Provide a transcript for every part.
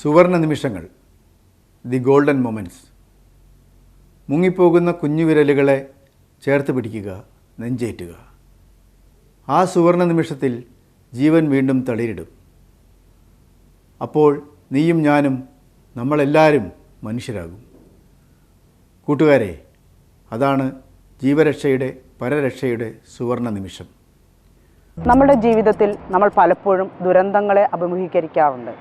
സുവർണ നിമിഷങ്ങൾ the golden moments മുങ്ങിപ്പോകുന്ന കുഞ്ഞുവിരലുകളെ ചേർത്ത് പിടിക്കുക നെഞ്ചേറ്റുക. ആ സുവർണ നിമിഷത്തിൽ ജീവൻ വീണ്ടും തളിരിടും. അപ്പോൾ നീയും ഞാനും നമ്മളെല്ലാവരും മനുഷ്യരാകും. കൂട്ടുകാരെ അതാണ് ജീവരക്ഷയുടെ പരരക്ഷയുടെ സുവർണ നിമിഷം. നമ്മുടെ ജീവിതത്തിൽ നമ്മൾ പലപ്പോഴും ദുരന്തങ്ങളെ അഭിമുഖീകരിക്കാറുണ്ട്.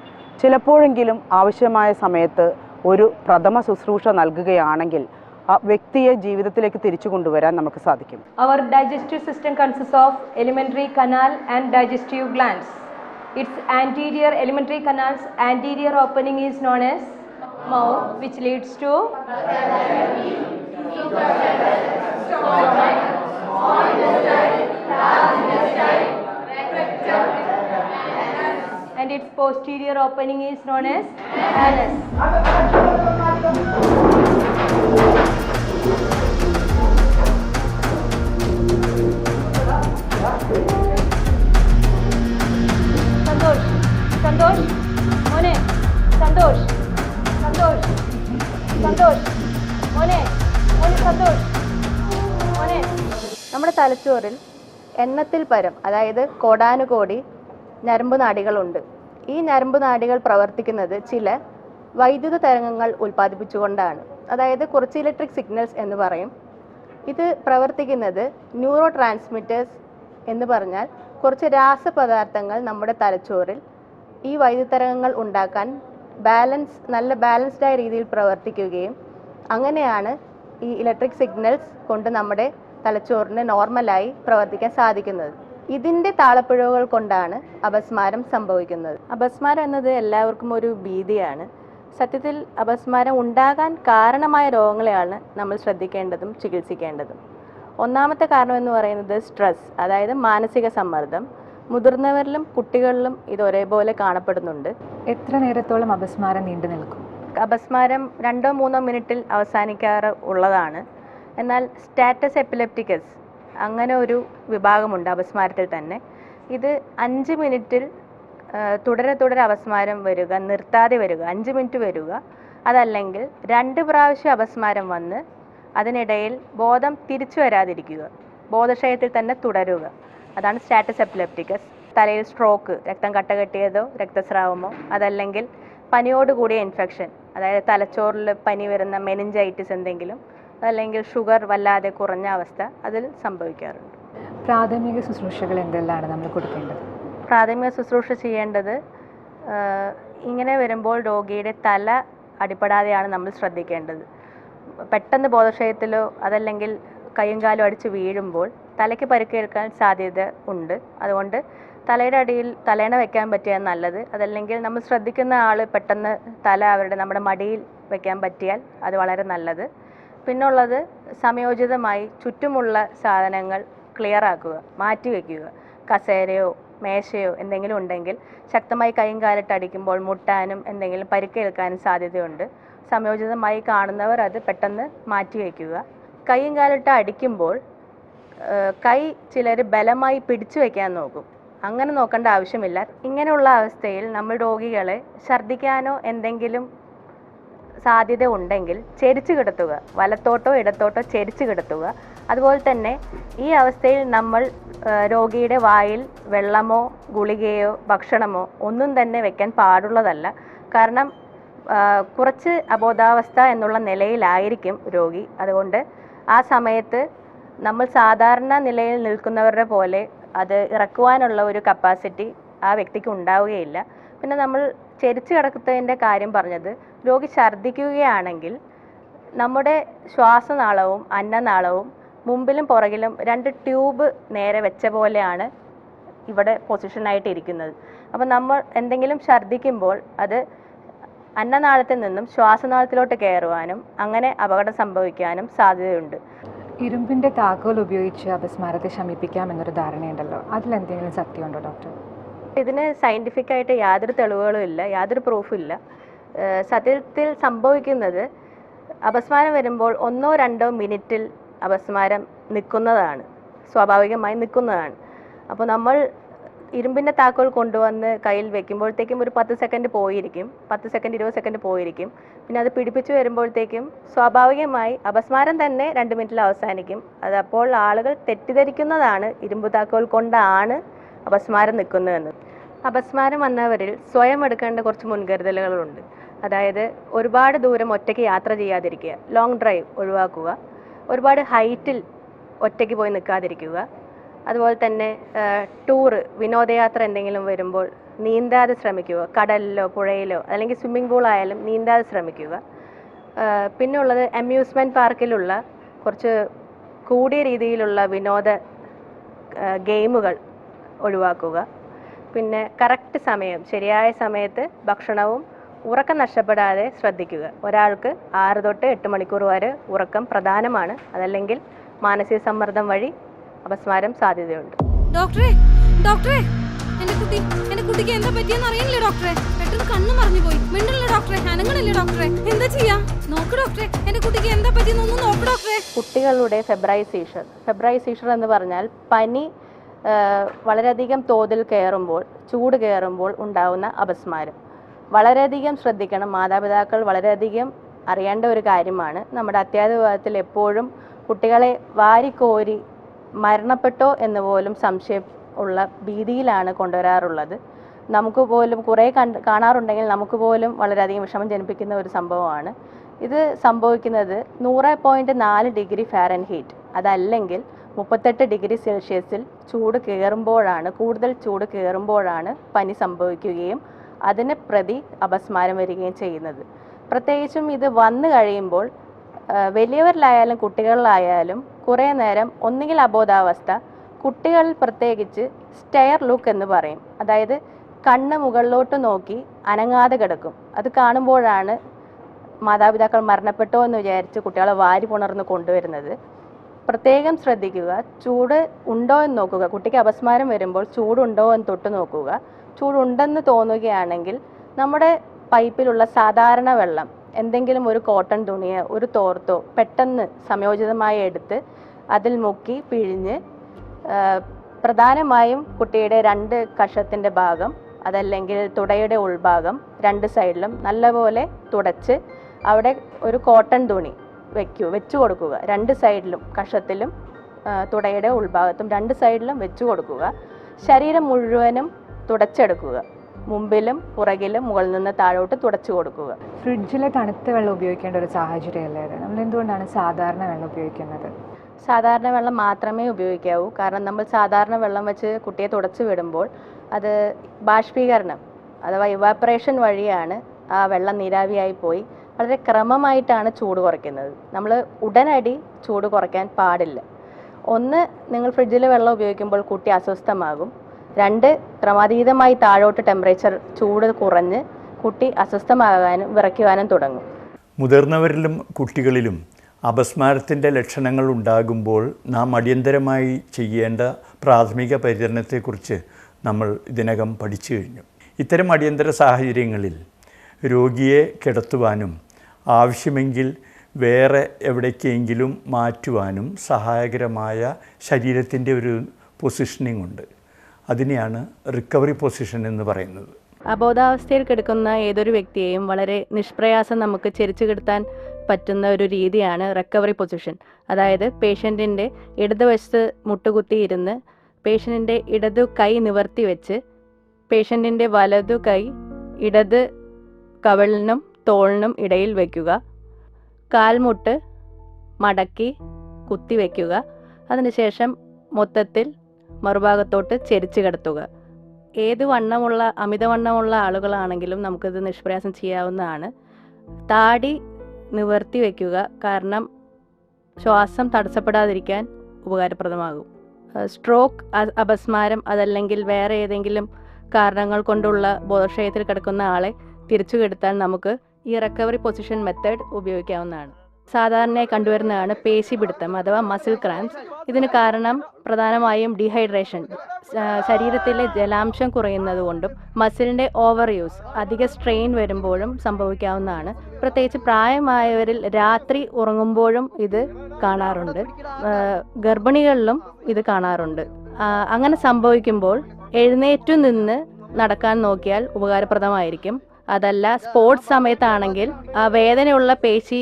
ചിലപ്പോഴെങ്കിലും ആവശ്യമായ സമയത്ത് ഒരു പ്രഥമ ശുശ്രൂഷ നൽകുകയാണെങ്കിൽ ആ വ്യക്തിയെ ജീവിതത്തിലേക്ക് തിരിച്ചു കൊണ്ടുവരാൻ നമുക്ക് സാധിക്കും Our digestive system consists of alimentary canal and digestive glands. Its anterior alimentary canal's anterior opening is known as mouth, which leads to and its posterior opening is known as anus. Santhosh Santhosh മോനെ സന്തോഷ് സന്തോഷ് സന്തോഷ് മോനെ മോനെ സന്തോഷ് മോനെ നമ്മുടെ തലച്ചോറിൽ എണ്ണത്തിൽ പരം അതായത് കോടാനുകോടി ഞരമ്പ് നാടികളുണ്ട് ഈ ഞരമ്പ് നാഡികൾ പ്രവർത്തിക്കുന്നത് ചില വൈദ്യുത തരംഗങ്ങൾ ഉൽപ്പാദിപ്പിച്ചുകൊണ്ടാണ്. അതായത് കുറച്ച് ഇലക്ട്രിക് സിഗ്നൽസ് എന്ന് പറയും. ഇത് പ്രവർത്തിക്കുന്നത് ന്യൂറോ ട്രാൻസ്മിറ്റേഴ്സ് എന്ന് പറഞ്ഞാൽ കുറച്ച് രാസപദാർത്ഥങ്ങൾ നമ്മുടെ തലച്ചോറിൽ ഈ വൈദ്യുത തരംഗങ്ങൾ ഉണ്ടാക്കാൻ ബാലൻസ് നല്ല ബാലൻസ്ഡായ രീതിയിൽ പ്രവർത്തിക്കുകയും അങ്ങനെയാണ് ഈ ഇലക്ട്രിക് സിഗ്നൽസ് കൊണ്ട് നമ്മുടെ തലച്ചോറിന് നോർമലായി പ്രവർത്തിക്കാൻ സാധിക്കുന്നത്. ഇതിന്റെ താളപ്പിഴവുകൾ കൊണ്ടാണ് അപസ്മാരം സംഭവിക്കുന്നത്. അപസ്മാരം എന്നത് എല്ലാവർക്കും ഒരു ഭീതിയാണ്. സത്യത്തിൽ അപസ്മാരം ഉണ്ടാകാൻ കാരണമായ രോഗങ്ങളെയാണ് നമ്മൾ ശ്രദ്ധിക്കേണ്ടതും ചികിത്സിക്കേണ്ടതും. ഒന്നാമത്തെ കാരണം എന്ന് പറയുന്നത് സ്ട്രെസ് അതായത് മാനസിക സമ്മർദ്ദം. മുതിർന്നവരിലും കുട്ടികളിലും ഇത് ഒരേപോലെ കാണപ്പെടുന്നുണ്ട്. എത്ര നേരത്തോളം അപസ്മാരം നീണ്ടു നിൽക്കും? അപസ്മാരം രണ്ടോ മൂന്നോ മിനിറ്റിൽ അവസാനിക്കാറ് ഉള്ളതാണ്. എന്നാൽ സ്റ്റാറ്റസ് എപ്പിലെപ്റ്റിക്കസ് അങ്ങനെ ഒരു വിഭാഗമുണ്ട് അപസ്മാരത്തിൽ തന്നെ. ഇത് അഞ്ച് മിനിറ്റിൽ തുടരെ തുടരെ അപസ്മാരം വരിക നിർത്താതെ വരിക അഞ്ച് മിനിറ്റ് വരിക. അതല്ലെങ്കിൽ രണ്ട് പ്രാവശ്യം അപസ്മാരം വന്ന് അതിനിടയിൽ ബോധം തിരിച്ചു വരാതിരിക്കുക. ബോധക്ഷയത്തിൽ തന്നെ തുടരുക. അതാണ് സ്റ്റാറ്റസ് എപ്പിലെപ്റ്റിക്കസ്. തലയിൽ സ്ട്രോക്ക് രക്തം കട്ട കെട്ടിയതോ രക്തസ്രാവമോ അതല്ലെങ്കിൽ പനിയോട് കൂടിയ ഇൻഫെക്ഷൻ അതായത് തലച്ചോറിൽ പനി വരുന്ന മെനിഞ്ചൈറ്റിസ് എന്തെങ്കിലും അതല്ലെങ്കിൽ ഷുഗർ വല്ലാതെ കുറഞ്ഞ അവസ്ഥ അതിൽ സംഭവിക്കാറുണ്ട്. പ്രാഥമിക ശുശ്രൂഷകൾ എന്തെല്ലാമാണ് നമ്മൾ കൊടുക്കേണ്ടത്? പ്രാഥമിക ശുശ്രൂഷ ചെയ്യേണ്ടത് ഇങ്ങനെ വരുമ്പോൾ രോഗിയുടെ തല അടിപ്പെടാതെയാണ് നമ്മൾ ശ്രദ്ധിക്കേണ്ടത്. പെട്ടെന്ന് ബോധക്ഷയത്തിലോ അതല്ലെങ്കിൽ കൈയും കാലും അടിച്ച് വീഴുമ്പോൾ തലയ്ക്ക് പരുക്കേൽക്കാൻ സാധ്യത ഉണ്ട്. അതുകൊണ്ട് തലയുടെ അടിയിൽ തലേണ വെക്കാൻ പറ്റിയാൽ നല്ലത്. അതല്ലെങ്കിൽ നമ്മൾ ശ്രദ്ധിക്കുന്ന ആൾ പെട്ടെന്ന് തല അവരുടെ നമ്മുടെ മടിയിൽ വെക്കാൻ പറ്റിയാൽ അത് വളരെ നല്ലത്. പിന്നുള്ളത് സമയോചിതമായി ചുറ്റുമുള്ള സാധനങ്ങൾ ക്ലിയർ ആക്കുക മാറ്റി വയ്ക്കുക കസേരയോ മേശയോ എന്തെങ്കിലും ഉണ്ടെങ്കിൽ ശക്തമായി കൈയും കാലിട്ട് അടിക്കുമ്പോൾ മുട്ടാനും എന്തെങ്കിലും പരിക്കേൽക്കാനും സാധ്യതയുണ്ട്. സമയോചിതമായി കാണുന്നവർ അത് പെട്ടെന്ന് മാറ്റി വയ്ക്കുക കൈയും കാലിട്ട് അടിക്കുമ്പോൾ കൈ ചിലർ ബലമായി പിടിച്ചു വയ്ക്കാൻ നോക്കും. അങ്ങനെ നോക്കേണ്ട ആവശ്യമില്ല. ഇങ്ങനെയുള്ള അവസ്ഥയിൽ നമ്മൾ രോഗികളെ ഛർദ്ദിക്കാനോ എന്തെങ്കിലും സാധ്യത ഉണ്ടെങ്കിൽ ചെരിച്ചു കിടത്തുക വലത്തോട്ടോ ഇടത്തോട്ടോ ചെരിച്ചു കിടത്തുക. അതുപോലെ തന്നെ ഈ അവസ്ഥയിൽ നമ്മൾ രോഗിയുടെ വായിൽ വെള്ളമോ ഗുളികയോ ഭക്ഷണമോ ഒന്നും തന്നെ വെക്കാൻ പാടുള്ളതല്ല. കാരണം കുറച്ച് അബോധാവസ്ഥ എന്നുള്ള നിലയിലായിരിക്കും രോഗി. അതുകൊണ്ട് ആ സമയത്ത് നമ്മൾ സാധാരണ നിലയിൽ നിൽക്കുന്നവരുടെ പോലെ അത് ഇറക്കുവാനുള്ള ഒരു കപ്പാസിറ്റി ആ വ്യക്തിക്ക് ഉണ്ടാവുകയില്ല. പിന്നെ നമ്മൾ ചെരിച്ചു കിടക്കുന്നതിന്റെ കാര്യം പറഞ്ഞത് രോഗി ഛർദ്ദിക്കുകയാണെങ്കിൽ നമ്മുടെ ശ്വാസനാളവും അന്നനാളവും മുമ്പിലും പുറകിലും രണ്ട് ട്യൂബ് നേരെ വെച്ച പോലെയാണ് ഇവിടെ പൊസിഷനായിട്ട് ഇരിക്കുന്നത് അപ്പോൾ നമ്മൾ എന്തെങ്കിലും ഛർദ്ദിക്കുമ്പോൾ അത് അന്നനാളത്തിൽ നിന്നും ശ്വാസനാളത്തിലോട്ട് കയറുവാനും അങ്ങനെ അപകടം സംഭവിക്കാനും സാധ്യതയുണ്ട്. ഇരുമ്പിന്റെ താക്കോൽ ഉപയോഗിച്ച് അപസ്മാരത്തെ ശമിപ്പിക്കാം എന്നൊരു ധാരണയുണ്ടല്ലോ. അതിലെന്തെങ്കിലും സത്യമുണ്ടോ ഡോക്ടർ? ഇതിന് സയന്റിഫിക് ആയിട്ട് യാതൊരു തെളിവുകളും ഇല്ല യാതൊരു പ്രൂഫും ഇല്ല. സത്യത്തിൽ സംഭവിക്കുന്നത് അപസ്മാരം വരുമ്പോൾ ഒന്നോ രണ്ടോ മിനിറ്റിൽ അപസ്മാരം നിൽക്കുന്നതാണ് സ്വാഭാവികമായി നിൽക്കുന്നതാണ്. അപ്പോൾ നമ്മൾ ഇരുമ്പിന്റെ താക്കോൽ കൊണ്ടുവന്ന് കയ്യിൽ വെക്കുമ്പോഴത്തേക്കും ഒരു പത്ത് സെക്കൻഡ് പോയിരിക്കും പത്ത് സെക്കൻഡ് ഇരുപത് സെക്കൻഡ് പോയിരിക്കും. പിന്നെ അത് പിടിപ്പിച്ചു വരുമ്പോഴത്തേക്കും സ്വാഭാവികമായി അപസ്മാരം തന്നെ രണ്ട് മിനിറ്റിൽ അവസാനിക്കും. അതപ്പോൾ ആളുകൾ തെറ്റിദ്ധരിക്കുന്നതാണ് ഇരുമ്പ് താക്കോൽ കൊണ്ടാണ് അപസ്മാരം നിൽക്കുന്നതെന്ന്. അപസ്മാരം വന്നവരിൽ സ്വയം എടുക്കേണ്ട കുറച്ച് മുൻകരുതലുകളുണ്ട്. അതായത് ഒരുപാട് ദൂരം ഒറ്റയ്ക്ക് യാത്ര ചെയ്യാതിരിക്കുക ലോങ് ഡ്രൈവ് ഒഴിവാക്കുക ഒരുപാട് ഹൈറ്റിൽ ഒറ്റയ്ക്ക് പോയി നിൽക്കാതിരിക്കുക. അതുപോലെ തന്നെ ടൂറ് വിനോദയാത്ര എന്തെങ്കിലും വരുമ്പോൾ നീന്താതെ ശ്രമിക്കുക. കടലിലോ പുഴയിലോ അല്ലെങ്കിൽ സ്വിമ്മിംഗ് പൂൾ ആയാലും നീന്താതെ ശ്രമിക്കുക. പിന്നെ ഉള്ളത് അമ്യൂസ്മെന്റ് പാർക്കിലുള്ള കുറച്ച് കൂടിയ രീതിയിലുള്ള വിനോദ ഗെയിമുകൾ ഒഴിവാക്കുക. പിന്നെ കറക്റ്റ് സമയം ശരിയായ സമയത്ത് ഭക്ഷണവും ഉറക്കം നഷ്ടപ്പെടാതെ ശ്രദ്ധിക്കുക. ഒരാൾക്ക് ആറ് തൊട്ട് എട്ട് മണിക്കൂർ വരെ ഉറക്കം പ്രധാനമാണ്. അതല്ലെങ്കിൽ മാനസിക സമ്മർദ്ദം വഴി അപസ്മാരം സാധ്യതയുണ്ട്. ഡോക്ടറെ ഡോക്ടറെ എന്റെ കുട്ടി എന്റെ കുട്ടിക്ക് എന്താ പറ്റിയെന്ന് അറിയില്ലേ ഡോക്ടറെ? പെട്ടെന്ന് കണ്ണു മറിഞ്ഞു പോയി. മിണ്ടല്ലേ ഡോക്ടറെ? അനങ്ങണില്ലേ ഡോക്ടറെ? എന്താ ചെയ്യാ? നോക്ക് ഡോക്ടറെ എന്റെ കുട്ടിക്ക് എന്താ പറ്റിയെന്ന് ഒന്ന് നോക്ക് ഡോക്ടറെ. കുട്ടികളുടെ ഫെബ്രൈ സീഷർ ഫെബ്രൈ സീഷർ എന്ന് പറഞ്ഞാൽ പനി വളരെയധികം തോതിൽ കയറുമ്പോൾ ചൂട് കയറുമ്പോൾ ഉണ്ടാകുന്ന അപസ്മാരം. വളരെയധികം ശ്രദ്ധിക്കണം. മാതാപിതാക്കൾ വളരെയധികം അറിയേണ്ട ഒരു കാര്യമാണ്. നമ്മുടെ അത്യാഹിത എപ്പോഴും കുട്ടികളെ വാരിക്കോരി മരണപ്പെട്ടോ എന്ന് പോലും സംശയം ഉള്ള ഭീതിയിലാണ് കൊണ്ടുവരാറുള്ളത്. നമുക്ക് പോലും കുറേ കണ്ട് കാണാറുണ്ടെങ്കിൽ നമുക്ക് പോലും വളരെയധികം വിഷമം ജനിപ്പിക്കുന്ന ഒരു സംഭവമാണ്. ഇത് സംഭവിക്കുന്നത് നൂറ് പോയിന്റ് നാല് ഡിഗ്രി ഫാരൻഹീറ്റ്. അതല്ലെങ്കിൽ മുപ്പത്തെട്ട് ഡിഗ്രി സെൽഷ്യസിൽ ചൂട് കയറുമ്പോഴാണ് കൂടുതൽ ചൂട് കയറുമ്പോഴാണ് പനി സംഭവിക്കുകയും അതിന് പ്രതി അപസ്മാരം വരികയും ചെയ്യുന്നത്. പ്രത്യേകിച്ചും ഇത് വന്നു കഴിയുമ്പോൾ വലിയവരിലായാലും കുട്ടികളിലായാലും കുറേ നേരം ഒന്നുകിൽ അബോധാവസ്ഥ കുട്ടികളിൽ പ്രത്യേകിച്ച് സ്റ്റെയർ ലുക്ക് എന്ന് പറയും. അതായത് കണ്ണ് മുകളിലോട്ട് നോക്കി അനങ്ങാതെ കിടക്കും. അത് കാണുമ്പോഴാണ് മാതാപിതാക്കൾ മരണപ്പെട്ടോ എന്ന് വിചാരിച്ച് കുട്ടികളെ വാരി പുണർന്ന് കൊണ്ടുവരുന്നത്. പ്രത്യേകം ശ്രദ്ധിക്കുക. ചൂട് ഉണ്ടോ എന്ന് നോക്കുക. കുട്ടിക്ക് അപസ്മാരം വരുമ്പോൾ ചൂടുണ്ടോ എന്ന് തൊട്ട് നോക്കുക. ചൂടുണ്ടെന്ന് തോന്നുകയാണെങ്കിൽ നമ്മുടെ പൈപ്പിലുള്ള സാധാരണ വെള്ളം എന്തെങ്കിലും ഒരു കോട്ടൺ തുണിയോ ഒരു തോർത്തോ പെട്ടെന്ന് സംയോജിതമായി എടുത്ത് അതിൽ മുക്കി പിഴിഞ്ഞ് പ്രധാനമായും കുട്ടിയുടെ രണ്ട് കഷത്തിന്റെ ഭാഗം അതല്ലെങ്കിൽ തുടയുടെ ഉൾഭാഗം രണ്ട് സൈഡിലും നല്ലപോലെ തുടച്ച് അവിടെ ഒരു കോട്ടൺ തുണി വെക്കൂ വെച്ചു കൊടുക്കുക. രണ്ട് സൈഡിലും കഷത്തിലും തുടയുടെ ഉൾഭാഗത്തും രണ്ട് സൈഡിലും വെച്ചു കൊടുക്കുക. ശരീരം മുഴുവനും തുടച്ചെടുക്കുക. മുമ്പിലും പുറകിലും മുകളിൽ നിന്ന് താഴോട്ട് തുടച്ചു കൊടുക്കുക. ഫ്രിഡ്ജിലെ തണുത്ത വെള്ളം ഉപയോഗിക്കേണ്ട ഒരു സാഹചര്യമല്ലേ അത് നമ്മൾ എന്തുകൊണ്ടാണ് സാധാരണ വെള്ളം ഉപയോഗിക്കുന്നത്? സാധാരണ വെള്ളം മാത്രമേ ഉപയോഗിക്കാവൂ. കാരണം നമ്മൾ സാധാരണ വെള്ളം വെച്ച് കുട്ടിയെ തുടച്ചു വിടുമ്പോൾ അത് ബാഷ്പീകരണം അഥവാ ഇവാപ്പറേഷൻ വഴിയാണ് ആ വെള്ളം നീരാവിയായി പോയി. വളരെ ക്രമമായിട്ടാണ് ചൂട് കുറയ്ക്കുന്നത്. നമ്മൾ ഉടനടി ചൂട് കുറയ്ക്കാൻ പാടില്ല. ഒന്ന് നിങ്ങൾ ഫ്രിഡ്ജിൽ വെള്ളം ഉപയോഗിക്കുമ്പോൾ കുട്ടി അസ്വസ്ഥമാകും. രണ്ട് ക്രമാതീതമായി താഴോട്ട് ടെമ്പറേച്ചർ ചൂട് കുറഞ്ഞ് കുട്ടി അസ്വസ്ഥമാകാനും വിറയ്ക്കുവാനും തുടങ്ങും. മുതിർന്നവരിലും കുട്ടികളിലും അപസ്മാരത്തിന്റെ ലക്ഷണങ്ങൾ ഉണ്ടാകുമ്പോൾ നാം അടിയന്തരമായി ചെയ്യേണ്ട പ്രാഥമിക പരിചരണത്തെക്കുറിച്ച് നമ്മൾ ഇതിനകം പഠിച്ചു കഴിഞ്ഞു. ഇത്തരം അടിയന്തര സാഹചര്യങ്ങളിൽ രോഗിയെ കിടത്തുവാനും ആവശ്യമെങ്കിൽ വേറെ എവിടേക്കെങ്കിലും മാറ്റുവാനും സഹായകരമായ ശരീരത്തിന്റെ ഒരു പൊസിഷനിങ് ഉണ്ട്. അതിനെയാണ് റിക്കവറി പൊസിഷൻ എന്ന് പറയുന്നത്. അബോധാവസ്ഥയിൽ കിടക്കുന്ന ഏതൊരു വ്യക്തിയെയും വളരെ നിഷ്പ്രയാസം നമുക്ക് ചെരിച്ചു കിടത്താൻ പറ്റുന്ന ഒരു രീതിയാണ് റിക്കവറി പൊസിഷൻ അതായത് പേഷ്യന്റിന്റെ ഇടതുവശത്ത് മുട്ടുകുത്തിയിരുന്ന് പേഷ്യന്റിന്റെ ഇടതു കൈ നിവർത്തി വെച്ച് പേഷ്യന്റിന്റെ വലതു കൈ ഇടത് കവളിനും തോളിനും ഇടയിൽ വയ്ക്കുക കാൽമുട്ട് മടക്കി കുത്തി വയ്ക്കുക അതിനുശേഷം മൊത്തത്തിൽ മറുഭാഗത്തോട്ട് ചെരിച്ച് കിടത്തുക. ഏത് വണ്ണമുള്ള അമിതവണ്ണമുള്ള ആളുകളാണെങ്കിലും നമുക്കിത് നിഷ്പ്രയാസം ചെയ്യാവുന്നതാണ്. താടി നിവർത്തി വയ്ക്കുക കാരണം ശ്വാസം തടസ്സപ്പെടാതിരിക്കാൻ ഉപകാരപ്രദമാകും. സ്ട്രോക്ക് അപസ്മാരം അതല്ലെങ്കിൽ വേറെ ഏതെങ്കിലും കാരണങ്ങൾ കൊണ്ടുള്ള ബോധക്ഷയത്തിൽ കിടക്കുന്ന ആളെ തിരിച്ചു കെടുത്താൽ നമുക്ക് ഈ റിക്കവറി പൊസിഷൻ മെത്തേഡ് ഉപയോഗിക്കാവുന്നതാണ്. സാധാരണയായി കണ്ടുവരുന്നതാണ് പേശി പിടുത്തം അഥവാ മസിൽ ക്രാംസ് ഇതിന് കാരണം പ്രധാനമായും ഡീഹൈഡ്രേഷൻ ശരീരത്തിലെ ജലാംശം കുറയുന്നത് കൊണ്ടും മസിലിന്റെ ഓവർ യൂസ് അധിക സ്ട്രെയിൻ വരുമ്പോഴും സംഭവിക്കാവുന്നതാണ്. പ്രത്യേകിച്ച് പ്രായമായവരിൽ രാത്രി ഉറങ്ങുമ്പോഴും ഇത് കാണാറുണ്ട്. ഗർഭിണികളിലും ഇത് കാണാറുണ്ട്. അങ്ങനെ സംഭവിക്കുമ്പോൾ എഴുന്നേറ്റു നിന്ന് നടക്കാൻ നോക്കിയാൽ ഉപകാരപ്രദമായിരിക്കും. അതല്ല സ്പോർട്സ് സമയത്താണെങ്കിൽ ആ വേദനയുള്ള പേശി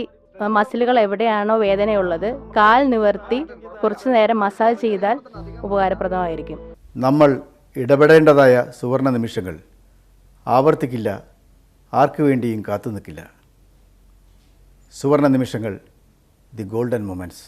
മസിലുകൾ എവിടെയാണോ വേദനയുള്ളത് കാൽ നിവർത്തി കുറച്ചു നേരം മസാജ് ചെയ്താൽ ഉപകാരപ്രദമായിരിക്കും. നമ്മൾ ഇടപെടേണ്ടതായ സുവർണ നിമിഷങ്ങൾ ആവർത്തിക്കില്ല ആർക്കു വേണ്ടിയും കാത്തു നിൽക്കില്ല സുവർണ നിമിഷങ്ങൾ ദി ഗോൾഡൻ മൊമെന്റ്സ്